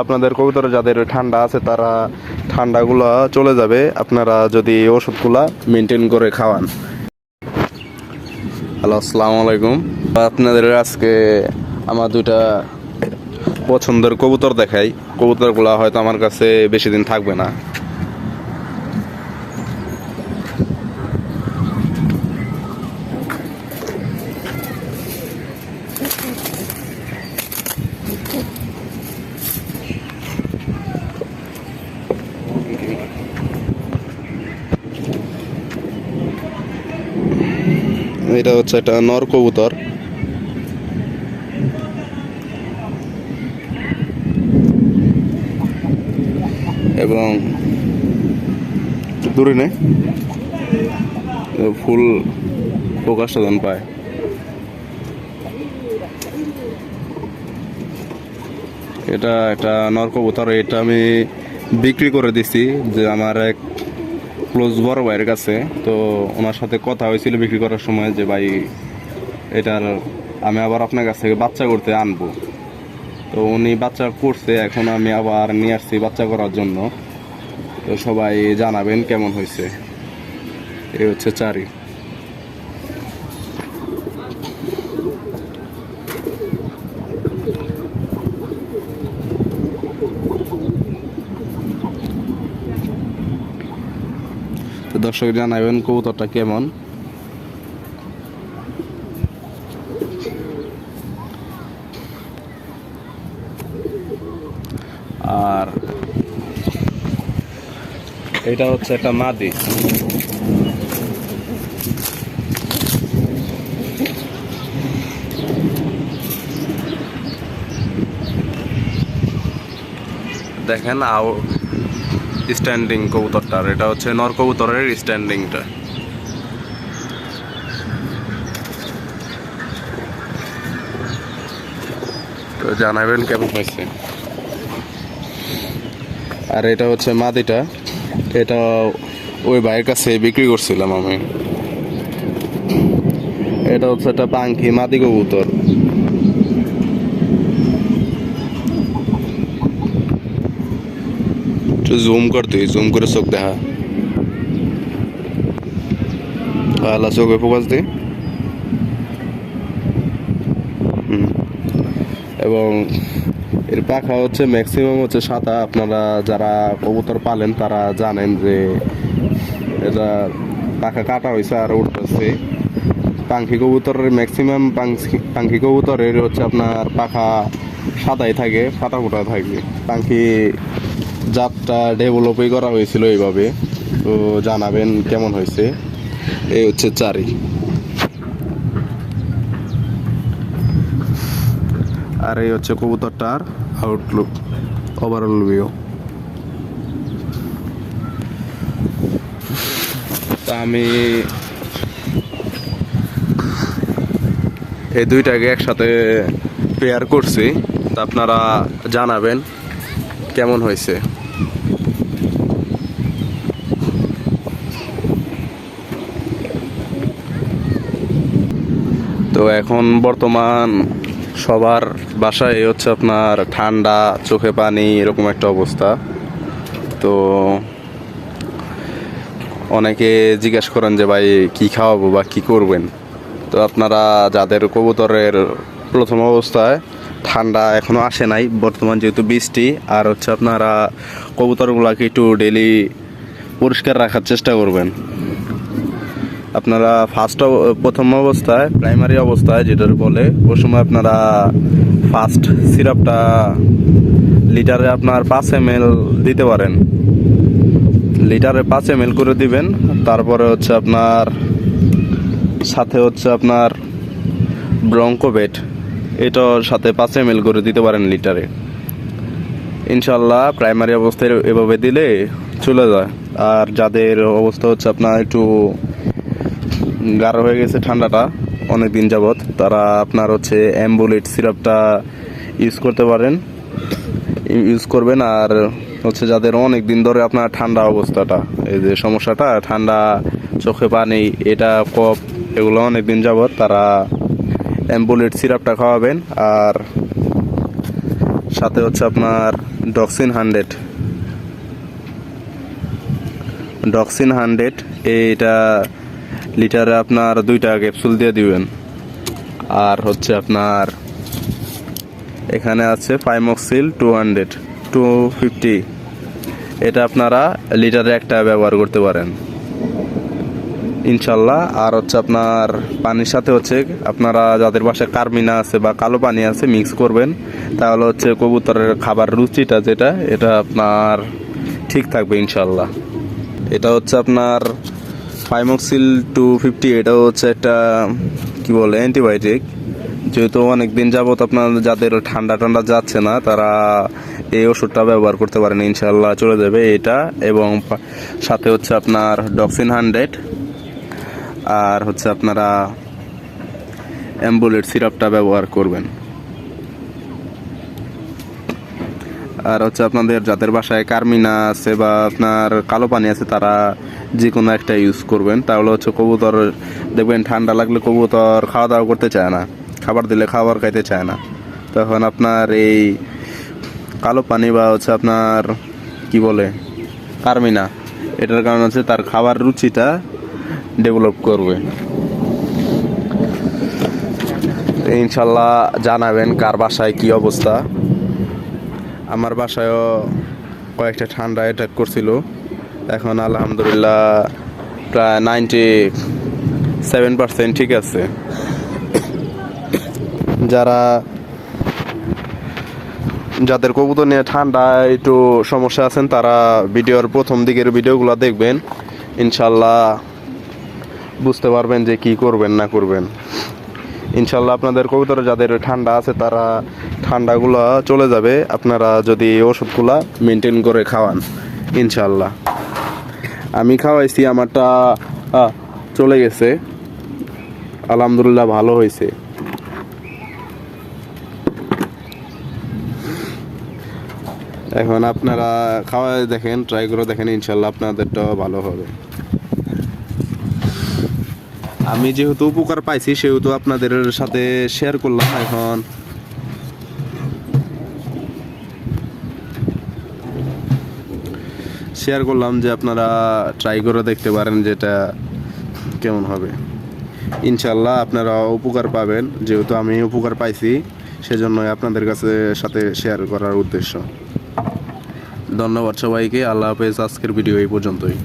আপনাদের কবুতরে যাদের ঠান্ডা আছে তারা ঠান্ডাগুলো চলে যাবে। আপনারা যদি ওষুধগুলা মেনটেন করে খাওয়ান। হ্যালো, আসসালামু আলাইকুম। আপনাদের আজকে আমার দুটা পছন্দের কবুতর দেখাই। কবুতরগুলো হয়তো আমার কাছে বেশি দিন থাকবে না। এটা হচ্ছে একটা নর কবুতর। এবং দূরে নেই। ফুল প্রকাশ সাধন পায়। এটা একটা নর কবুতর এটা আমি বিক্রি করে দিছি যে আমার এক ক্লোজ বড় ভাইয়ের কাছে, তো ওনার সাথে কথা হয়েছিল বিক্রি করার সময় যে, ভাই, এটার আমি আবার আপনার কাছ থেকে বাচ্চা করতে আনব। তো উনি বাচ্চা করছে, এখন আমি আবার নিয়ে আসছি বাচ্চা করার জন্য। তো সবাই জানাবেন কেমন হয়েছে। এই হচ্ছে চারি। দর্শক জানাবেন কবুতরটা কেমন? আর এটা হচ্ছে একটা মাদি। দেখেন স্ট্যান্ডিং কবুতরটার এটা হচ্ছে নর কবুতরের স্ট্যান্ডিংটা তো জানাবেন কেমন হয়েছে? আর এটা হচ্ছে মাদিটা। এটা ওই ভাইয়ের কাছে বিক্রি করছিলাম আমি। এটা হচ্ছে একটা পাঙ্কি মাদি কবুতর। একটু জুম কর তুই জুম করে চোখ দেখা। আলা চোখে ফোকাস দে। এবং এর পাখা হচ্ছে ম্যাক্সিমাম হচ্ছে সাদা আপনারা যারা কবুতর পালেন, তারা জানেন যে এটা পাখা কাটা হয়েছে আর উঠতেছে। পাখি কবুতরের ম্যাক্সিমাম পাখি কবুতরের হচ্ছে আপনার পাখা সাদাই থাকে ফাটা ফোটা থাকে। পাখি জাতটা ডেভেলপই করা হয়েছিল এইভাবে। তো জানাবেন কেমন হয়েছে? এই হচ্ছে চারি। আর এই হচ্ছে কবুতরটার আউটলুক ওভারঅল ভিউ তা আমি এই দুইটাকে একসাথে পেয়ার করছি। তা আপনারা জানাবেন কেমন হয়েছে? তো এখন বর্তমান সবার বাসায় হচ্ছে আপনার ঠান্ডা, চোখে পানি, এরকম একটা অবস্থা। তো অনেকে জিজ্ঞেস করেন যে, ভাই, কি খাওয়াবো বা কি করবেন? তো আপনারা যাদের কবুতরের প্রথম অবস্থায় ঠান্ডা এখনও আসে নাই, বর্তমান যেহেতু বৃষ্টি, আর হচ্ছে আপনারা কবুতরগুলোকে একটু ডেলি পরিষ্কার রাখার চেষ্টা করবেন। আপনারা ফার্স্ট প্রথম অবস্থায় প্রাইমারি অবস্থায় যেটার বলে, ওই সময় আপনারা ফার্স্ট সিরাপটা লিটারে আপনার পাঁচ এম দিতে পারেন। লিটারে পাঁচ এম করে দিবেন, তারপরে হচ্ছে আপনার, সাথে হচ্ছে আপনার ব্রঙ্কোবেট এটার সাথে পাঁচ এম করে দিতে পারেন লিটারে ইনশাল্লাহ প্রাইমারি অবস্থায় এভাবে দিলে চলে যায়। আর যাদের অবস্থা হচ্ছে আপনার একটু গাঢ় হয়ে গেছে ঠান্ডাটা অনেক দিন যাবৎ। তারা আপনার হচ্ছে অ্যাম্বুলেট সিরাপটা ইউজ করতে পারেন। ইউজ করবেন আর হচ্ছে যাদের অনেক দিন ধরে আপনার ঠান্ডা অবস্থাটা, এই যে সমস্যাটা, ঠান্ডা চোখে পানি, এটা, কফ, এগুলো অনেক দিন যাবৎ তারা অ্যাম্বুলেট সিরাপটা খাওয়াবেন। আর সাথে হচ্ছে আপনার ডক্সিন হান্ড্রেড ডক্সিন হান্ড্রেড এইটা লিটারে আপনার দুইটা ক্যাপসুল দিয়ে দিবেন। আর হচ্ছে আপনার এখানে আছে Pymoxil two hundred two fifty এটা আপনারা লিটারে একটা ব্যবহার করতে পারেন। ইনশাল্লাহ, আর হচ্ছে আপনার পানির সাথে হচ্ছে আপনারা যাদের বাসায় কার্মিনা আছে বা কালো পানি আছে মিক্স করবেন, তাহলে হচ্ছে কবুতরের খাবার রুচিটা যেটা, এটা আপনার ঠিক থাকবে ইনশাল্লাহ। এটা হচ্ছে আপনার ফাইমক্সিল টু ফিফটি এটা হচ্ছে একটা, কি বলে অ্যান্টিবায়োটিক যেহেতু অনেক দিন যাবত আপনার যাদের ঠান্ডা ঠান্ডা যাচ্ছে না, তারা এই ওষুধটা ব্যবহার করতে পারেন ইনশাল্লাহ চলে যাবে এটা এবং সাথে হচ্ছে আপনার ডক্সিন হান্ড্রেড আর হচ্ছে আপনারা অ্যাম্বুলেট সিরাপটা ব্যবহার করবেন। আর হচ্ছে আপনাদের যাদের বাসায় কার্মিনা আছে বা আপনার কালো পানি আছে, তারা যে কোনো একটা ইউজ করবেন। তাহলে হচ্ছে কবুতর, দেখবেন ঠান্ডা লাগলে কবুতর খাওয়া দাওয়া করতে চায় না। খাবার দিলে খাবার খাইতে চায় না। তখন আপনার এই কালো পানি বা হচ্ছে আপনার কি বলে, কার্মিনা, এটার কারণ হচ্ছে তার খাবার রুচিটা ডেভেলপ করবে। ইনশাল্লাহ জানাবেন কার বাসায় কি অবস্থা। আমার বাসায়ও কয়েকটা ঠান্ডা অ্যাটাক করছিল। এখন আলহামদুলিল্লাহ প্রায় নাইনটি সেভেন পার্সেন্ট ঠিক আছে। যারা যাদের কবুতর নিয়ে ঠান্ডা, একটু সমস্যা আছেন, তারা ভিডিওর প্রথম দিকের ভিডিওগুলো দেখবেন। ইনশাল্লাহ বুঝতে পারবেন যে কি করবেন, না করবেন। ইনশাল্লাহ আপনাদের কবুতরে যাদের ঠান্ডা আছে, তারা ঠান্ডাগুলো চলে যাবে, আপনারা যদি ওষুধগুলা মেনটেন করে খাওয়ান ইনশাল্লাহ আমি খাওয়াইছি, আমারটা চলে গেছে। আলহামদুলিল্লাহ ভালো হয়েছে। এখন আপনারা খাওয়াই দেখেন ট্রাই করে দেখেন ইনশাল্লাহ আপনাদেরটাও ভালো হবে। আমি যেহেতু উপকার পাইছি, সেহেতু আপনাদের সাথে শেয়ার করলাম এখন। শেয়ার করলাম যে আপনারা ট্রাই করে দেখতে পারেন যেটা কেমন হবে। ইনশাল্লাহ আপনারা উপকার পাবেন, যেহেতু আমি উপকার পাইছি, সেজন্যই আপনাদের কাছে, সাথে শেয়ার করার উদ্দেশ্য। ধন্যবাদ সবাইকে, আল্লাহ হাফেজ, আজকের ভিডিও এই পর্যন্তই।